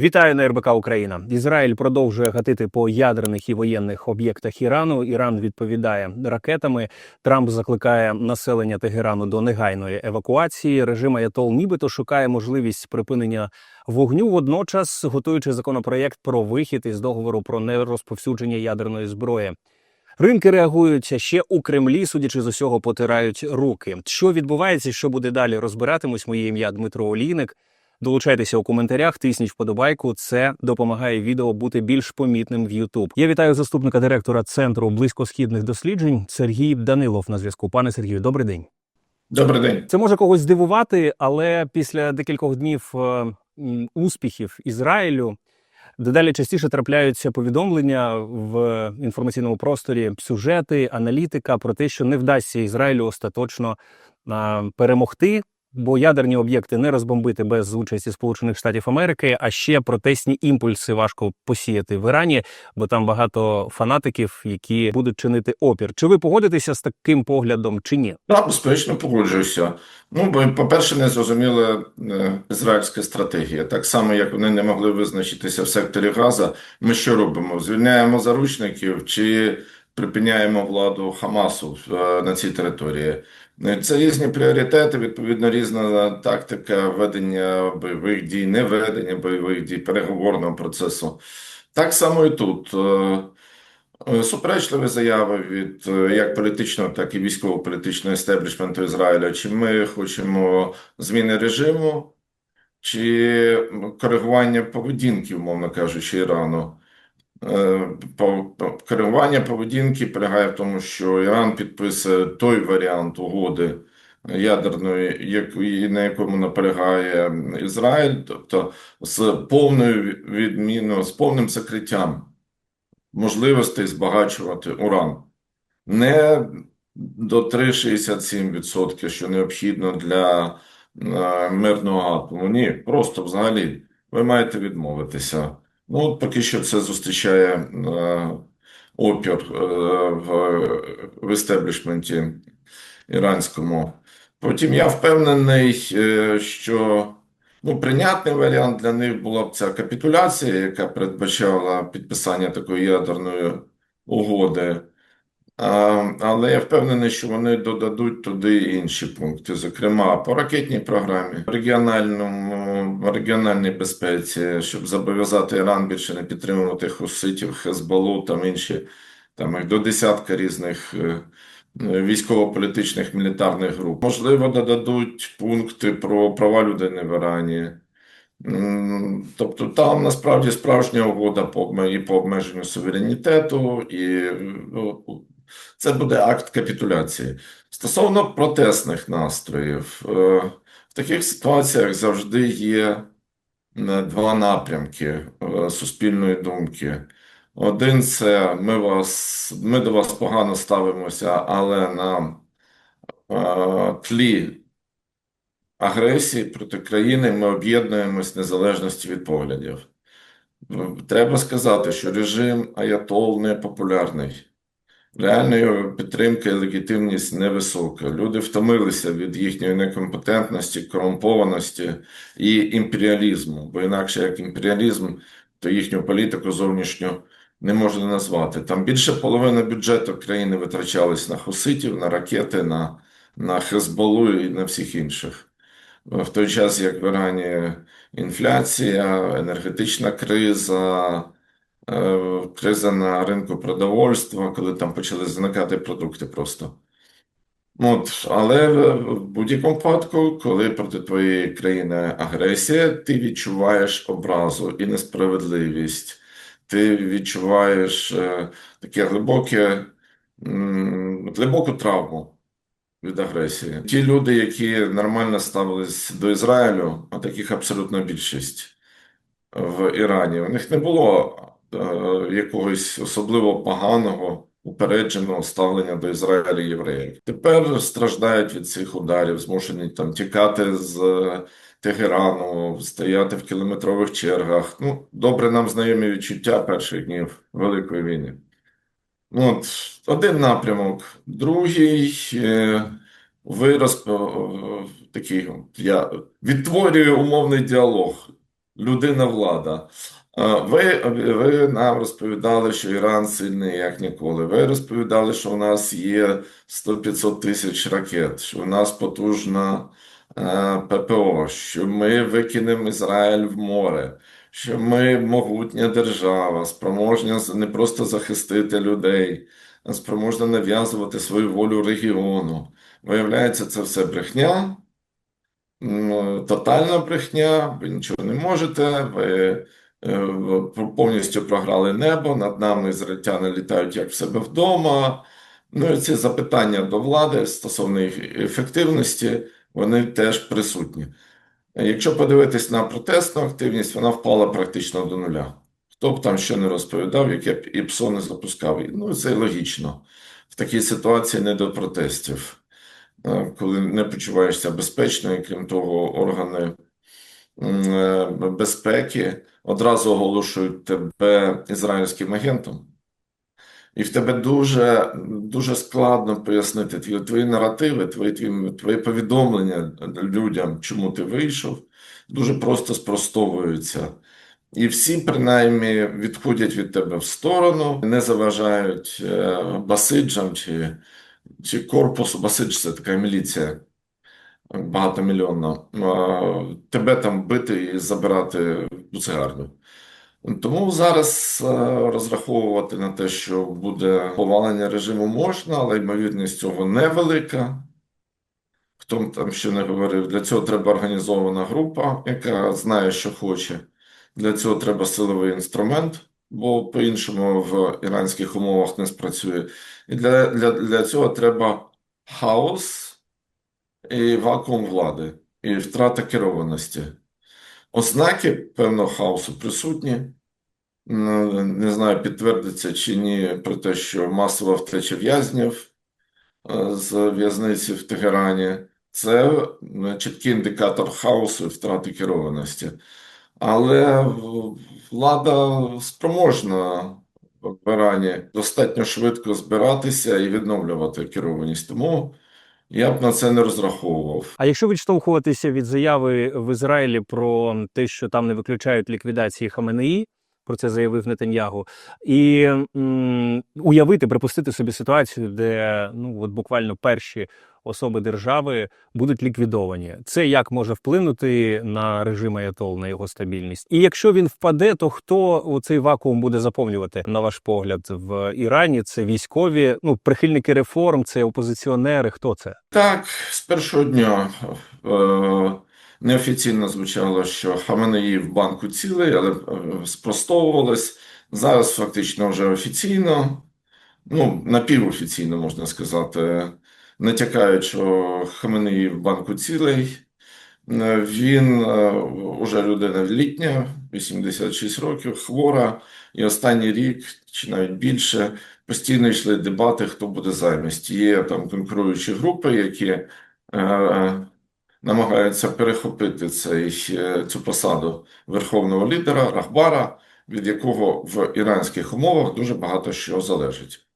Вітаю на РБК Україна. Ізраїль продовжує гатити по ядерних і воєнних об'єктах Ірану. Іран відповідає ракетами. Трамп закликає населення Тегерану до негайної евакуації. Режим Аятол нібито шукає можливість припинення вогню. Водночас готуючи законопроєкт про вихід із договору про нерозповсюдження ядерної зброї. Ринки реагують ще у Кремлі, судячи з усього, потирають руки. Що відбувається, що буде далі? Розбиратимусь. Моє ім'я Дмитро Олійник. Долучайтеся у коментарях, тисніть вподобайку. Це допомагає відео бути більш помітним в YouTube. Я вітаю заступника директора центру близькосхідних досліджень Сергій Данилов на зв'язку. Пане Сергію, добрий день. Добрий день. Це може когось здивувати, але після декількох днів е, успіхів Ізраїлю дедалі частіше трапляються повідомлення в інформаційному просторі, сюжети, аналітика про те, що не вдасться Ізраїлю остаточно перемогти. Бо ядерні об'єкти не розбомбити без участі Сполучених Штатів Америки, а ще протестні імпульси важко посіяти в Ірані, бо там багато фанатиків, які будуть чинити опір. Чи ви погодитеся з таким поглядом, чи ні? Так, безперечно, погоджуюся. Ну, бо, по-перше, не зрозуміла е, ізраїльська стратегія. Так само, як вони не могли визначитися в секторі Газа, ми що робимо? Звільняємо заручників чи припиняємо владу Хамасу е, на цій території? Е, Це різні пріоритети, відповідно, різна тактика ведення бойових дій, не ведення бойових дій, переговорного процесу. Так само і тут. Е, Е, Суперечливі заяви від е, як політичного, так і військово-політичного естеблішменту Ізраїля. Чи ми хочемо зміни режиму, чи коригування поведінки, умовно кажучи, Ірану. Е, Коригування поведінки полягає в тому, що Іран підписує той варіант угоди ядерної, на якому наполягає Ізраїль, тобто з повною відміною, з повним закриттям можливостей збагачувати уран. Не до 3,67%, що необхідно для е, мирного атому. Ні, просто взагалі ви маєте відмовитися. Ну, поки що це зустрічає е, опір е, в, естеблішменті іранському. Потім я впевнений, е, що Ну, прийнятний варіант для них була б ця капітуляція, яка передбачала підписання такої ядерної угоди. Але я впевнений, що вони додадуть туди інші пункти, зокрема по ракетній програмі, регіональному, регіональній безпеці, щоб зобов'язати Іран більше не підтримувати хуситів, Хезболу, там інші, там їх до десятка різних е, військово-політичних мілітарних груп. Можливо, додадуть пункти про права людини в Ірані. Тобто там насправді справжня угода по і по обмеженню суверенітету, і ну, це буде акт капітуляції. Стосовно протестних настроїв, е, в таких ситуаціях завжди є е, два напрямки е, суспільної думки. Один це ми вас, ми до вас погано ставимося, але на тлі агресії проти країни ми об'єднуємось в незалежності від поглядів. Треба сказати, що режим Аятол не популярний. Реальної підтримки і легітимність невисока. Люди втомилися від їхньої некомпетентності, корумпованості і імперіалізму, бо інакше як імперіалізм, то їхню політику зовнішню не можна назвати. Там більше половини бюджету країни витрачались на хуситів, на ракети, на, на Хезболу і на всіх інших. В той час, як в Ірані інфляція, енергетична криза, криза на ринку продовольства, коли там почали зникати продукти просто. От, але в будь-якому випадку, коли проти твоєї країни агресія, ти відчуваєш образу і несправедливість, ти відчуваєш е, таке глибоке, м, глибоку травму від агресії. Ті люди, які нормально ставились до Ізраїлю, а таких абсолютно більшість в Ірані, у них не було е, якогось особливо поганого. Упередженого ставлення до Ізраїля євреїв. Тепер страждають від цих ударів, змушені там тікати з е, Тегерану, стояти в кілометрових чергах. Ну, добре нам знайомі відчуття перших днів Великої війни. Ну, От, один напрямок. Другий, е, ви розп... е, такий, я відтворюю умовний діалог людина влада. Е, Ви, ви нам розповідали, що Іран сильний як ніколи. Ви розповідали, що у нас є 100-500 тисяч ракет, що у нас потужна е, ППО, що ми викинемо Ізраїль в море, що ми могутня держава, спроможна не просто захистити людей, а спроможна нав'язувати свою волю регіону. Виявляється, це все брехня. Тотальна брехня, ви нічого не можете, ви повністю програли небо, над нами ізраїльтяни літають як в себе вдома. Ну і ці запитання до влади стосовно їх ефективності, вони теж присутні. Е, Якщо подивитись на протестну активність, вона впала практично до нуля. Хто б там що не розповідав, яке б ІПСО не запускав. Ну, це логічно. В такій ситуації не до протестів е, коли не почуваєшся безпечно, і крім того, органи е, безпеки одразу оголошують тебе ізраїльським агентом. І в тебе дуже, дуже складно пояснити твої, твої наративи, твої, твої, твої повідомлення людям, чому ти вийшов, дуже просто спростовуються. І всі, принаймні, відходять від тебе в сторону, не заважають е, басиджам чи, чи корпусу. Басидж це така міліція багатомільйонна. Тебе там бити і забирати буцегарню. Тому зараз е, розраховувати на те, що буде повалення режиму можна, але ймовірність цього невелика. Хто там ще не говорив, для цього треба організована група, яка знає, що хоче. Для цього треба силовий інструмент, бо по-іншому в іранських умовах не спрацює. І для, для, для цього треба хаос і вакуум влади, і втрата керованості. Ознаки певного хаосу присутні. Ну, Не знаю, підтвердиться чи ні про те, що масова втеча в'язнів е, з в'язниці в Тегерані. Це е, чіткий індикатор хаосу і втрати керованості. Але влада спроможна в Ірані достатньо швидко збиратися і відновлювати керованість. Тому я б на це не розраховував. А якщо відштовхуватися від заяви в Ізраїлі про те, що там не виключають ліквідації Хаменеї, про це заявив Нетаньягу, і м, уявити, припустити собі ситуацію, де ну от буквально перші особи держави будуть ліквідовані. Це як може вплинути на режим Аятол, на його стабільність? І якщо він впаде, то хто цей вакуум буде заповнювати, на ваш погляд, в Ірані? Це військові, ну прихильники реформ, це опозиціонери. Хто це? Так, з першого дня е, неофіційно звучало, що Хаменеї в банку цілий, але е, спростовувалось. Зараз фактично вже офіційно, ну, напівофіційно можна сказати, натякають, що Хаменеї в банку цілий. Е, Він е, уже людина літня, 86 років, хвора, і останній рік, чи навіть більше, постійно йшли дебати, хто буде замість. Є там конкуруючі групи, які намагаються перехопити цей, е, цю посаду верховного лідера, Рахбара, від якого в іранських умовах дуже багато що залежить.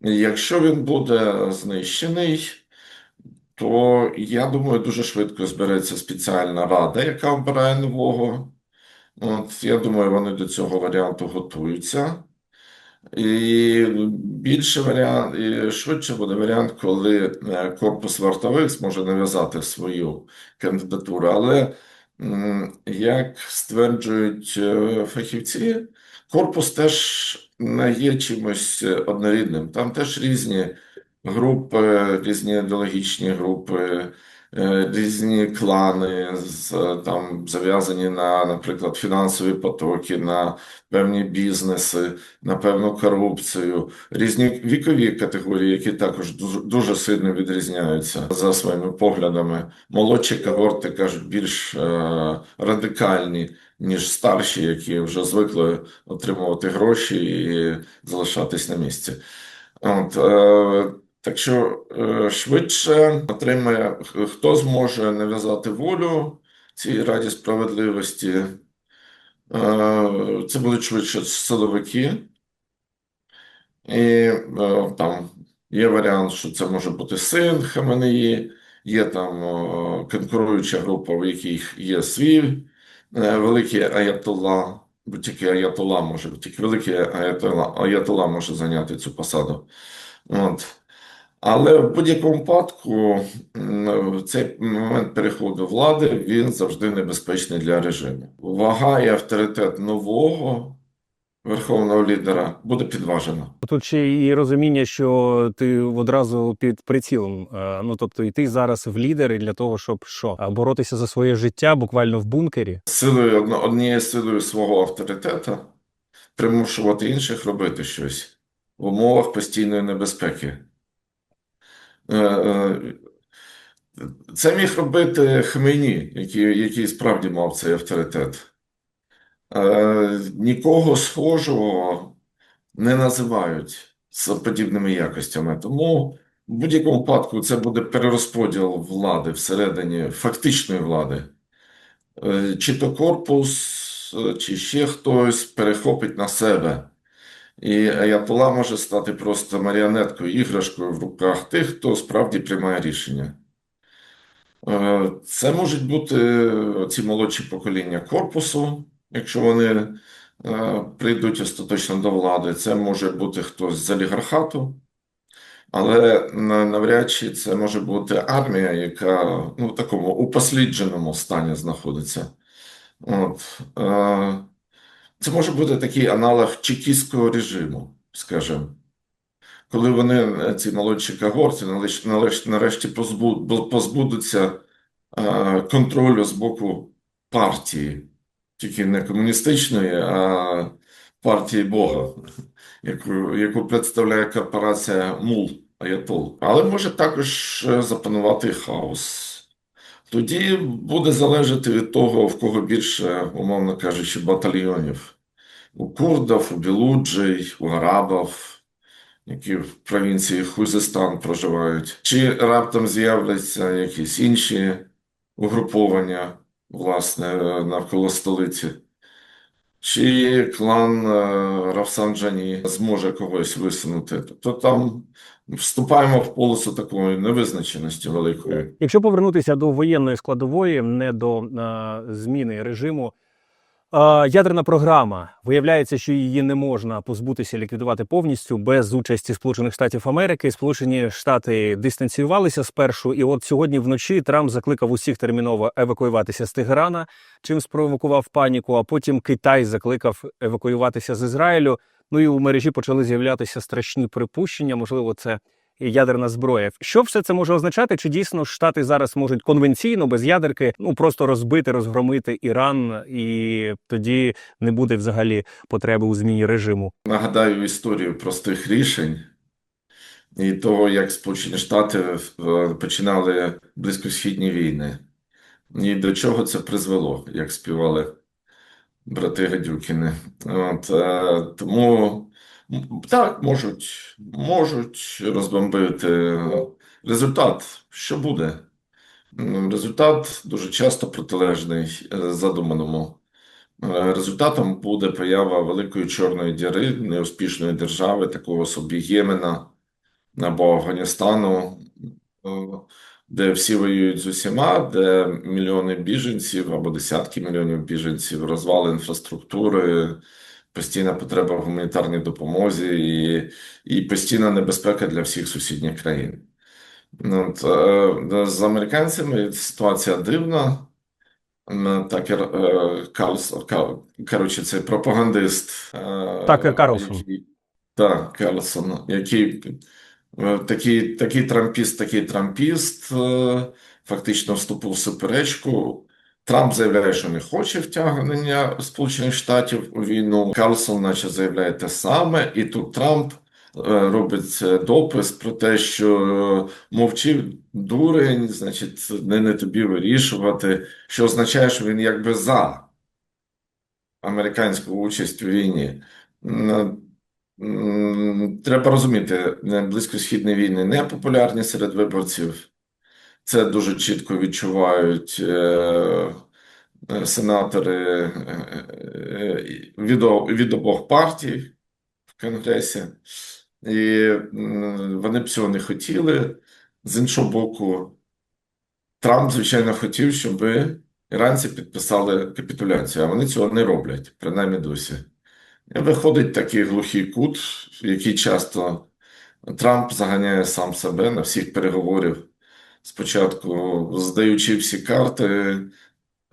Якщо він буде знищений, то я думаю, дуже швидко збереться спеціальна рада, яка обирає нового. От, я думаю, вони до цього варіанту готуються. І більше варіант, і швидше буде варіант, коли е, корпус вартових зможе нав'язати свою кандидатуру. Але, як стверджують е, фахівці, корпус теж не є чимось е, однорідним. Там теж різні групи, різні ідеологічні групи, різні клани, з, е, там зав'язані на, наприклад, фінансові потоки, на певні бізнеси, на певну корупцію, різні вікові категорії, які також дуже, дуже сильно відрізняються за своїми поглядами. Молодші когорти кажуть більш е, радикальні, ніж старші, які вже звикли отримувати гроші і залишатись на місці. От, е, так що е, швидше отримає, хто зможе нав'язати волю цій Раді справедливості. Е, Це будуть швидше силовики. І е, там є варіант, що це може бути син Хаменеї, є там конкуруюча група, в яких є свій великий аятолла, бо тільки аятолла може, тільки великий аятолла може зайняти цю посаду. От. Але в будь-якому випадку цей момент переходу влади він завжди небезпечний для режиму. Вага і авторитет нового верховного лідера буде підважена. Тут ще і розуміння, що ти одразу під прицілом. Е, Ну тобто, йти зараз в лідери для того, щоб що боротися за своє життя буквально в бункері. Силою однією силою свого авторитету примушувати інших робити щось в умовах постійної небезпеки. Е, е, Це міг робити Хмейні, який, який справді мав цей авторитет. Е, Нікого схожого не називають з подібними якостями. Тому в будь-якому випадку це буде перерозподіл влади всередині фактичної влади. Чи то корпус, чи ще хтось перехопить на себе. І Аятола може стати просто маріонеткою, іграшкою в руках тих, хто справді приймає рішення. Е, Це можуть бути ці молодші покоління корпусу, якщо вони е, прийдуть остаточно до влади. Це може бути хтось з олігархату, але на- навряд чи це може бути армія, яка ну, в такому упослідженому стані знаходиться. От. Це може бути такий аналог чекістського режиму, скажімо. Коли вони, е, ці молодші когорти, нарешті позбу- позбудуться е, контролю з боку партії, тільки не комуністичної, а партії Бога, яку, яку представляє корпорація МУЛ Аятол. Але може також е, запанувати хаос. Тоді буде залежати від того, в кого більше, умовно кажучи, батальйонів. У курдів, у білуджей, у арабів, які в провінції Хузестан проживають. Чи раптом з'являться якісь інші угруповання, власне, навколо столиці. Чи клан е, Рафсанджані зможе когось висунути? Тобто там вступаємо в полосу такої невизначеності великої. Якщо повернутися до воєнної складової, не до е, зміни режиму. е, Ядерна програма виявляється, що її не можна позбутися ліквідувати повністю без участі Сполучених Штатів Америки. Сполучені Штати дистанціювалися спершу, і от сьогодні вночі Трамп закликав усіх терміново евакуюватися з Тегерана, чим спровокував паніку. А потім Китай закликав евакуюватися з Ізраїлю. Ну і у мережі почали з'являтися страшні припущення. Можливо, це ядерна зброя. Що все це може означати? Чи дійсно Штати зараз можуть конвенційно без ядерки ну просто розбити, розгромити Іран, і тоді не буде взагалі потреби у зміні режиму? Нагадаю історію простих рішень і того, як Сполучені Штати е, починали близькосхідні війни. І до чого це призвело, як співали брати Гадюкіни. От, е, тому так, можуть, можуть розбомбити. Результат, що буде? Результат дуже часто протилежний е, задуманому. Е, Результатом буде поява великої чорної діри, неуспішної держави, такого собі Ємена або Афганістану, де всі воюють з усіма, де мільйони біженців або десятки мільйонів біженців, розвал інфраструктури, постійна потреба в гуманітарній допомозі і, і постійна небезпека для всіх сусідніх країн. Ну, От, е, з американцями ситуація дивна. Такер е, Карлс, коротше, це пропагандист. е, Такер Карлсон. який- Так, Карлсон, який такий, такий трампіст, такий трампіст, е, фактично вступив в суперечку. Трамп заявляє, що не хоче втягнення Сполучених Штатів у війну. Карлсон, наче, заявляє те саме, і тут Трамп е, робить е, допис про те, що е, мовчив дурень, значить, не, не тобі вирішувати, що означає, що він якби за американську участь у війні. Треба розуміти, е, близькосхідні війни не популярні серед виборців. Це дуже чітко відчувають е, е, сенатори від, від обох партій в Конгресі. І вони б цього не хотіли. З іншого боку, Трамп, звичайно, хотів, щоб іранці підписали капітуляцію, а вони цього не роблять, принаймні досі. Виходить такий глухий кут, який часто Трамп заганяє сам себе на всіх переговорів. Спочатку здаючи всі карти,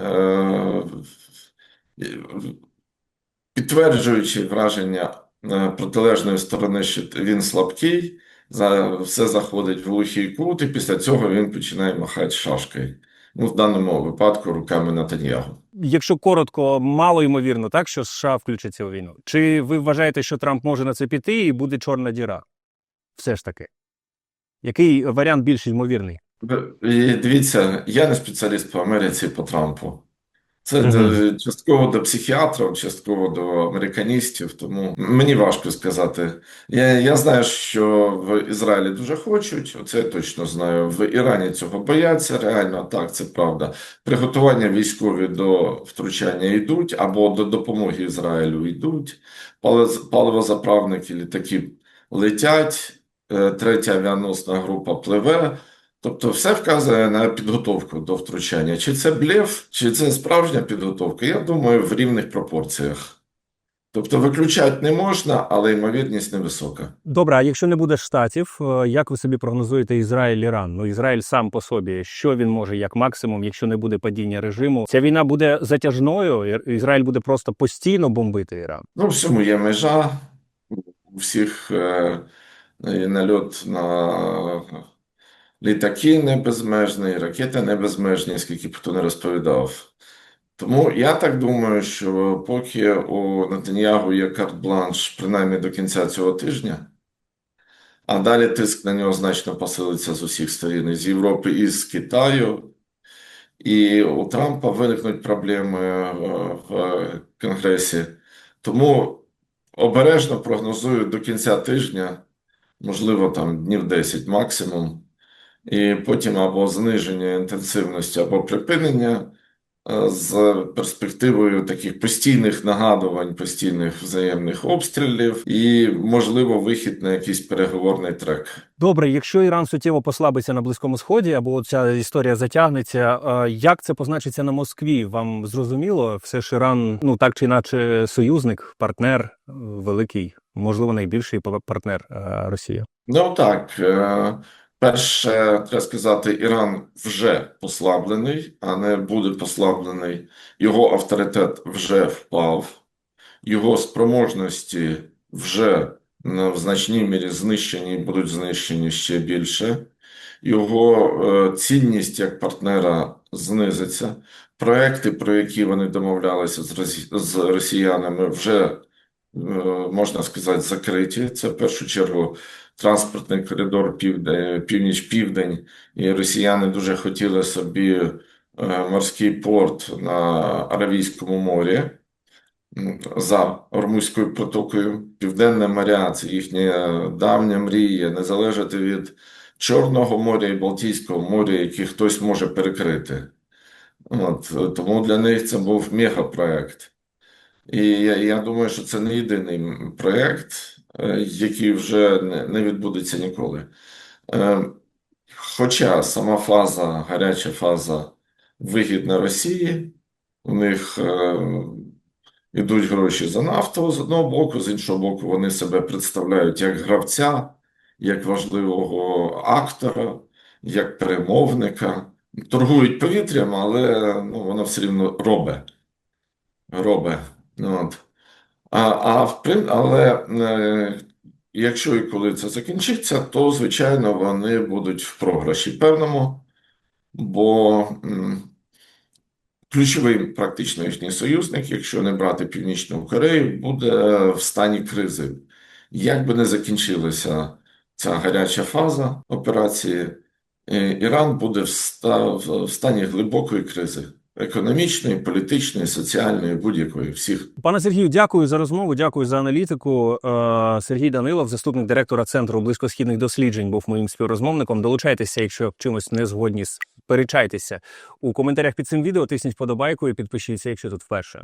е, підтверджуючи враження е, протилежної сторони, що він слабкий, все заходить в глухий кут, і після цього він починає махати шашкою. Ну, в даному випадку руками Натаньягу. Якщо коротко, мало ймовірно, так що США включаться у війну. Чи ви вважаєте, що Трамп може на це піти і буде чорна діра? Все ж таки. Який варіант більш ймовірний? Дивіться, я не спеціаліст по Америці по Трампу. Це е, частково до психіатрів, частково до американістів, тому мені важко сказати. Я, я знаю, що в Ізраїлі дуже хочуть, оце я точно знаю. В Ірані цього бояться, реально, так, це правда. Приготування військові до втручання йдуть, або до допомоги Ізраїлю йдуть. Пали- Паливозаправники, літаки летять, е, третя авіаносна група пливе. Тобто все вказує на підготовку до втручання. Чи це блеф, чи це справжня підготовка? Я думаю, в рівних пропорціях. Тобто виключати не можна, але ймовірність невисока. Добре, а якщо не буде штатів, е, як ви собі прогнозуєте Ізраїль Іран? Ну Ізраїль сам по собі, що він може як максимум, якщо не буде падіння режиму? Ця війна буде затяжною. Ізраїль буде просто постійно бомбити Іран. Ну, всьому є межа, у всіх е, нальот на літаки не безмежний, ракети не безмежні, скільки б хто не розповідав. Тому я так думаю, що поки у Нетаньягу є карт-бланш, принаймні до кінця цього тижня, а далі тиск на нього значно посилиться з усіх сторін, із Європи, і з Китаю. І у Трампа виникнуть проблеми е, в Конгресі. Тому обережно прогнозую до кінця тижня, можливо, там днів 10 максимум, і потім або зниження інтенсивності, або припинення е, з перспективою таких постійних нагадувань, постійних взаємних обстрілів, і, можливо, вихід на якийсь переговорний трек. Добре, якщо Іран суттєво послабиться на Близькому Сході, або ця історія затягнеться, е, як це позначиться на Москві? Вам зрозуміло? Все ж Іран, ну так чи інакше, союзник, партнер е, великий, можливо, найбільший па- партнер Росії. Ну так, перше, треба сказати, Іран вже послаблений, а не буде послаблений. Його авторитет вже впав, його спроможності вже в значній мірі знищені і будуть знищені ще більше. Його е, цінність як партнера знизиться. Проекти, про які вони домовлялися з росіянами, вже е, можна сказати, закриті. Це в першу чергу транспортний коридор північ-південь, і росіяни дуже хотіли собі е, морський порт на Аравійському морі за Ормузькою протокою. Південне моря це їхня давня мрія, не залежати від Чорного моря і Балтійського моря, які хтось може перекрити. От, тому для них це був мегапроект. І я, я думаю, що це не єдиний е, який вже не, відбудеться ніколи. Е, Хоча сама фаза, гаряча фаза вигідна Росії, у них е, йдуть гроші за нафту з одного боку, з іншого боку, вони себе представляють як гравця, як важливого актора, як перемовника. Торгують повітрям, але ну, воно все рівно робе. Робе. От. Але е, якщо і коли це закінчиться, то, звичайно, вони будуть в програші певному, бо ключовий практично їхній союзник, якщо не брати Північну Корею, буде в стані кризи. Як би не закінчилася ця гаряча фаза операції, е, Іран буде в стані глибокої кризи. Економічної, політичної, соціальної, будь-якої, всіх. Пане Сергію, дякую за розмову. Дякую за аналітику. Е, Сергій Данилов, заступник директора центру близькосхідних досліджень, був моїм співрозмовником. Долучайтеся, якщо чимось не згодні, сперечайтеся у коментарях під цим відео. Тисніть подобайку і підпишіться, якщо тут вперше.